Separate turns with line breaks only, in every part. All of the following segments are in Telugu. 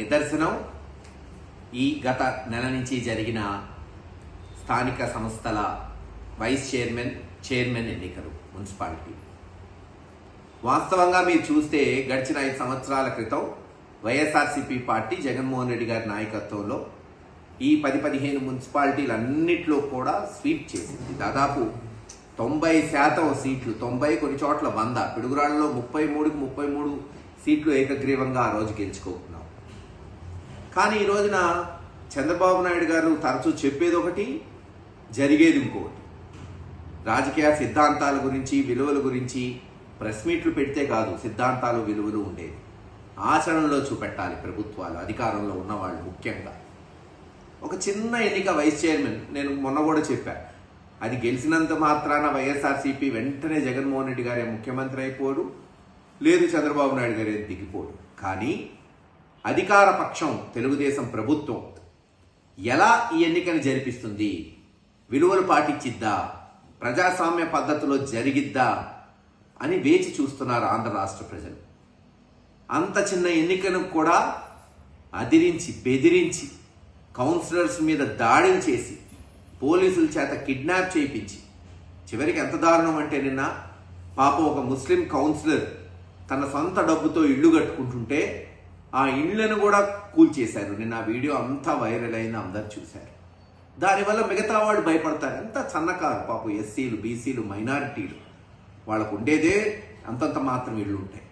నిదర్శనం. ఈ గత నెల నుంచి జరిగిన స్థానిక సంస్థల వైస్ చైర్మన్ చైర్మన్ ఎన్నికలు మున్సిపాలిటీ. వాస్తవంగా మీరు చూస్తే గడిచిన ఐదు సంవత్సరాల క్రితం వైఎస్ఆర్సీపీ పార్టీ జగన్మోహన్ రెడ్డి గారి నాయకత్వంలో ఈ పది పదిహేను మున్సిపాలిటీలు అన్నింటిలో కూడా స్వీప్ చేసింది. దాదాపు తొంభై శాతం సీట్లు తొంభై కొన్ని చోట్ల వంద పిడుగురాళ్ళలో ముప్పై మూడుకి ముప్పై మూడు సీట్లు ఏకగ్రీవంగా ఆ రోజు గెలుచుకుంటున్నాం కానీ ఈ రోజున చంద్రబాబు నాయుడు గారు తరచూ చెప్పేది ఒకటి జరిగేది ఇంకోటి రాజకీయ సిద్ధాంతాల గురించి విలువల గురించి ప్రెస్ మీట్లు పెడితే కాదు సిద్ధాంతాలు విలువలు ఉండేది ఆచరణలో చూపెట్టాలి ప్రభుత్వాలు అధికారంలో ఉన్నవాళ్ళు ముఖ్యంగా. ఒక చిన్న ఎన్నిక వైస్ చైర్మన్ నేను మొన్న కూడా చెప్పాను అది గెలిచినంత మాత్రాన వైఎస్ఆర్సీపీ వెంటనే జగన్మోహన్ రెడ్డి గారే ముఖ్యమంత్రి అయిపోడు లేదు చంద్రబాబు నాయుడు గారే దిగిపోడు. కానీ అధికార పక్షం తెలుగుదేశం ప్రభుత్వం. ఎలా ఈ ఎన్నికను జరిపిస్తుంది? విలువలు పాటించిద్దా? ప్రజాస్వామ్య పద్ధతిలో జరిగిద్దా? అని వేచి చూస్తున్నారు ఆంధ్ర రాష్ట్ర ప్రజలు. అంత చిన్న ఎన్నికను కూడా అదిరించి బెదిరించి కౌన్సిలర్స్ మీద దాడిని చేసి పోలీసుల చేత కిడ్నాప్ చేయించి చివరికి ఎంత దారుణం అంటే నిన్న పాపం ఒక ముస్లిం కౌన్సిలర్ తన సొంత డబ్బుతో ఇల్లు కట్టుకుంటుంటే ఆ ఇళ్ళను కూడా కూల్చేశారు. నిన్న ఆ వీడియో అంతా వైరల్ అయింది అందరు చూశారు. దానివల్ల మిగతా వాళ్ళు భయపడతారు. ఎంత సన్నకారు పాపం ఎస్సీలు బీసీలు మైనారిటీలు. వాళ్ళకు ఉండేదే అంతంత మాత్రం ఇళ్ళు ఉంటాయి.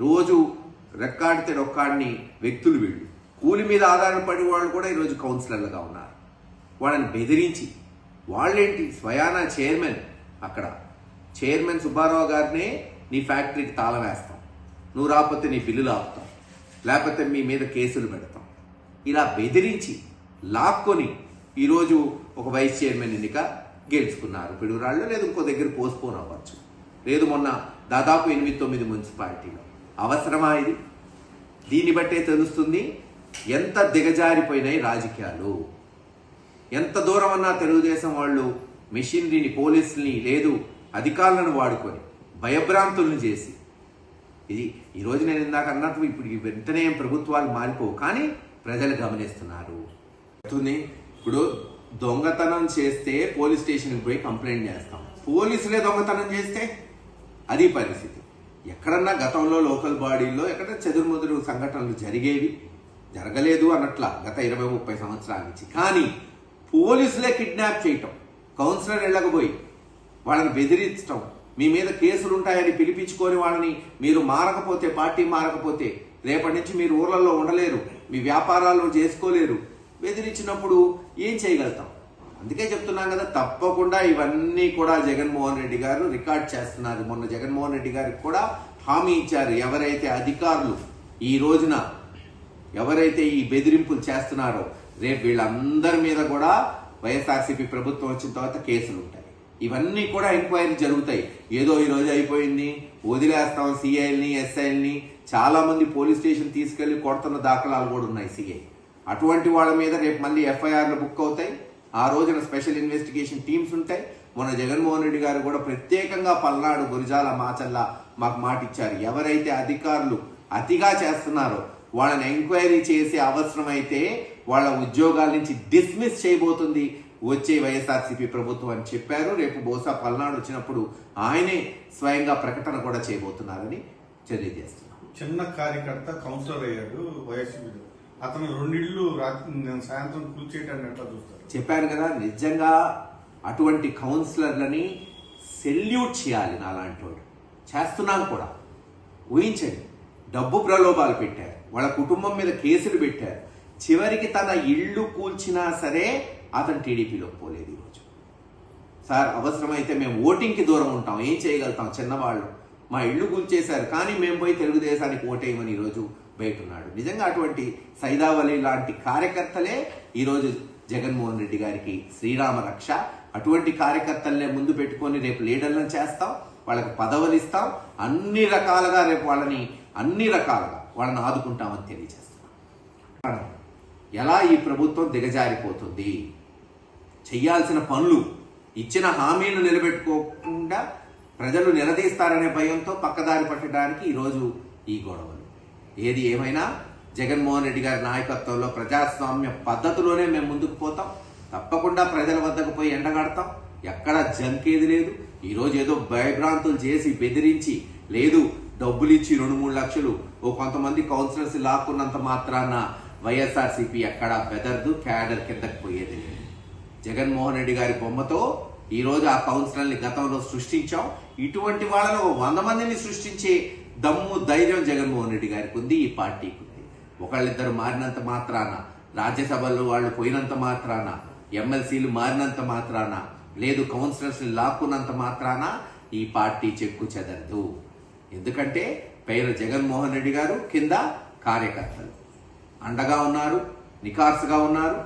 రోజు రెక్కాడితే రొక్కాడిని వ్యక్తులు వీళ్ళు. కూలి మీద ఆధారపడి వాళ్ళు కూడా ఈరోజు కౌన్సిలర్లుగా ఉన్నారు. వాళ్ళని బెదిరించి వాళ్ళేంటి స్వయానా చైర్మన్? అక్కడ చైర్మన్ సుబ్బారావు గారినే నీ ఫ్యాక్టరీకి తాళం వేస్తాం. నువ్వు రాకపోతే నీ బిల్లులు ఆపుతాం. లేకపోతే మీ మీద కేసులు పెడతాం. ఇలా బెదిరించి లాక్కొని ఈరోజు ఒక వైస్ చైర్మన్ ఎన్నిక గెలుచుకున్నారు. పిడుగురాళ్ళు లేదు ఇంకో దగ్గర పోస్ట్పోన్ అవ్వచ్చు. లేదు మొన్న దాదాపు ఎనిమిది తొమ్మిది మున్సిపాలిటీలో. అవసరమా ఇది? దీన్ని బట్టే తెలుస్తుంది ఎంత దిగజారిపోయినాయి రాజకీయాలు. ఎంత దూరం అన్నా తెలుగుదేశం వాళ్ళు మిషనరీని పోలీసుల్ని లేదు అధికారులను వాడుకొని భయభ్రాంతులను చేసి ఇది ఈరోజు నేను ఇందాక అన్నట్టు ఇప్పుడు ఈ వెంటనే ప్రభుత్వాలు మారిపోవు కానీ ప్రజలు గమనిస్తున్నారు. ఇప్పుడు దొంగతనం చేస్తే పోలీస్ స్టేషన్కి పోయి కంప్లైంట్ చేస్తాం. పోలీసులే దొంగతనం చేస్తే అది పరిస్థితి. ఎక్కడన్నా గతంలో లోకల్ బాడీల్లో ఎక్కడ చెదురుముదురు సంఘటనలు జరిగేవి జరగలేదు అన్నట్ల గత ఇరవై ముప్పై సంవత్సరాల నుంచి. కానీ పోలీసులే కిడ్నాప్ చేయటం కౌన్సిలర్ వెళ్ళకపోయి వాళ్ళని బెదిరించటం మీ మీద కేసులు ఉంటాయని పిలిపించుకొని వాళ్ళని మీరు మారకపోతే పార్టీ మారకపోతే రేపటి నుంచి మీరు ఊర్లలో ఉండలేరు మీ వ్యాపారాల్లో చేసుకోలేరు. బెదిరించినప్పుడు ఏం చేయగలుగుతాం? అందుకే చెప్తున్నాం కదా తప్పకుండా ఇవన్నీ కూడా జగన్మోహన్ రెడ్డి గారు రికార్డ్ చేస్తున్నారు. మొన్న జగన్మోహన్ రెడ్డి గారికి కూడా హామీ ఇచ్చారు. ఎవరైతే అధికారులు ఈ రోజున ఎవరైతే ఈ బెదిరింపులు చేస్తున్నారో రేపు వీళ్ళందరి మీద కూడా వైఎస్ఆర్సీపీ ప్రభుత్వం వచ్చిన తర్వాత కేసులు ఉంటాయి ఇవన్నీ కూడా ఎంక్వైరీ జరుగుతాయి. ఏదో ఈ రోజు అయిపోయింది వదిలేస్తాం సిఐల్ని ఎస్ఐల్ని చాలా మంది పోలీస్ స్టేషన్ తీసుకెళ్ళి కొడుతున్న దాఖలాలు కూడా ఉన్నాయి సిఐ అటువంటి వాళ్ళ మీద రేపు మళ్ళీ ఎఫ్ఐఆర్లు బుక్ అవుతాయి. ఆ రోజున స్పెషల్ ఇన్వెస్టిగేషన్ టీమ్స్ ఉంటాయి. మన జగన్మోహన్ రెడ్డి గారు కూడా ప్రత్యేకంగా పల్నాడు గురిజాల మాచల్ల మాకు మాట ఇచ్చారు ఎవరైతే అధికారులు అతిగా చేస్తున్నారో వాళ్ళని ఎంక్వైరీ చేసే అవసరమైతే వాళ్ళ ఉద్యోగాల నుంచి డిస్మిస్ చేయబోతుంది వచ్చే వైఎస్ఆర్సీపీ ప్రభుత్వం అని చెప్పారు. రేపు బహుశా పల్నాడు వచ్చినప్పుడు ఆయనే స్వయంగా ప్రకటన కూడా చేయబోతున్నారని తెలియజేస్తున్నాం.
చిన్న కార్యకర్త కౌన్సిలర్ అయ్యాడు వైఎస్పీలో అతను రెండిళ్ళు సాయంత్రం కూర్చేయటాన్ని ఎట్లా చూస్తారు?
చెప్పాను కదా నిజంగా అటువంటి కౌన్సిలర్లని సెల్యూట్ చేయాలి నాలాంటి వాడు. చేస్తున్నాను కూడా. ఊహించండి డబ్బు ప్రలోభాలు పెట్టారు. వాళ్ళ కుటుంబం మీద కేసులు పెట్టారు. చివరికి తన ఇల్లు కూల్చినా సరే అతను టీడీపీలోకి పోలేదు ఈరోజు సార్ అవసరమైతే మేము ఓటింగ్కి దూరం ఉంటాం. ఏం చేయగలుగుతాం? చిన్నవాళ్ళు. మా ఇల్లు కూల్చేశారు కానీ మేము పోయి తెలుగుదేశానికి ఓటేయమని ఈరోజు బయట ఉన్నాడు నిజంగా అటువంటి సైదావలి లాంటి కార్యకర్తలే ఈరోజు జగన్మోహన్ రెడ్డి గారికి శ్రీరామ రక్ష. అటువంటి కార్యకర్తలనే ముందు పెట్టుకొని రేపు లీడర్లను చేస్తాం. వాళ్ళకి పదవులు ఇస్తాం. అన్ని రకాలుగా రేపు వాళ్ళని అన్ని రకాలుగా వాళ్ళని ఆదుకుంటామని తెలియజేస్తున్నాం. ఎలా ఈ ప్రభుత్వం దిగజారిపోతుంది? చేయాల్సిన పనులు ఇచ్చిన హామీలు నిలబెట్టుకోకుండా ప్రజలు నిలదీస్తారనే భయంతో పక్కదారి పట్టడానికి ఈరోజు ఈ గొడవలు. ఏది ఏమైనా జగన్మోహన్ రెడ్డి గారి నాయకత్వంలో ప్రజాస్వామ్య పద్ధతిలోనే మేము ముందుకు పోతాం. తప్పకుండా ప్రజల వద్దకు పోయి ఎండగడతాం ఎక్కడ జంకేది లేదు. ఈరోజు ఏదో భయభ్రాంతులు చేసి బెదిరించి లేదు డబ్బులు ఇచ్చి రెండు మూడు లక్షలు ఓ కొంతమంది కౌన్సిలర్స్ లాక్కున్నంత మాత్రాన వైఎస్ఆర్సీపీ ఎక్కడ బెదర్దు క్యాడర్ కిందకు పోయేది లేదు. జగన్మోహన్ రెడ్డి గారి బొమ్మతో ఈరోజు ఆ కౌన్సిలర్ని గతంలో సృష్టించాం. ఇటువంటి వాళ్ళను వంద మందిని సృష్టించే దమ్ము ధైర్యం జగన్మోహన్ రెడ్డి గారికి ఉంది ఈ పార్టీకి ఉంది. ఒకళ్ళిద్దరు మారినంత మాత్రాన రాజ్యసభలో వాళ్ళు పోయినంత మాత్రాన ఎమ్మెల్సీలు మారినంత మాత్రాన లేదు కౌన్సిలర్స్ని లాక్కున్నంత మాత్రాన ఈ పార్టీ చెక్కు చెదరదు. ఎందుకంటే పైన జగన్మోహన్ రెడ్డి గారు కింద కార్యకర్తలు. అండగా ఉన్నారు నికార్సుగా ఉన్నారు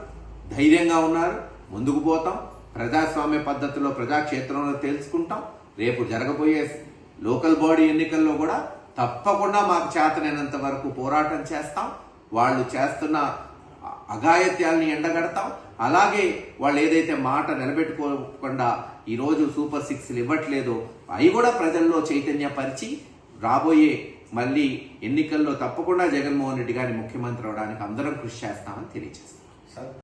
ధైర్యంగా ఉన్నారు ముందుకు పోతాం. ప్రజాస్వామ్య పద్ధతిలో ప్రజాక్షేత్రంలో తెలుసుకుంటాం. రేపు జరగబోయే లోకల్ బాడీ ఎన్నికల్లో కూడా తప్పకుండా మాకు చేతనైనంత వరకు పోరాటం చేస్తాం. వాళ్ళు చేస్తున్న అఘాయత్యాల్ని ఎండగడతాం. అలాగే వాళ్ళు ఏదైతే మాట నిలబెట్టుకోకుండా ఈరోజు సూపర్ సిక్స్లు ఇవ్వట్లేదో అవి కూడా ప్రజల్లో చైతన్యపరిచి రాబోయే మళ్ళీ ఎన్నికల్లో తప్పకుండా జగన్మోహన్ రెడ్డి గారిని ముఖ్యమంత్రి అవడానికి అందరం కృషి చేస్తామని తెలియజేస్తాం.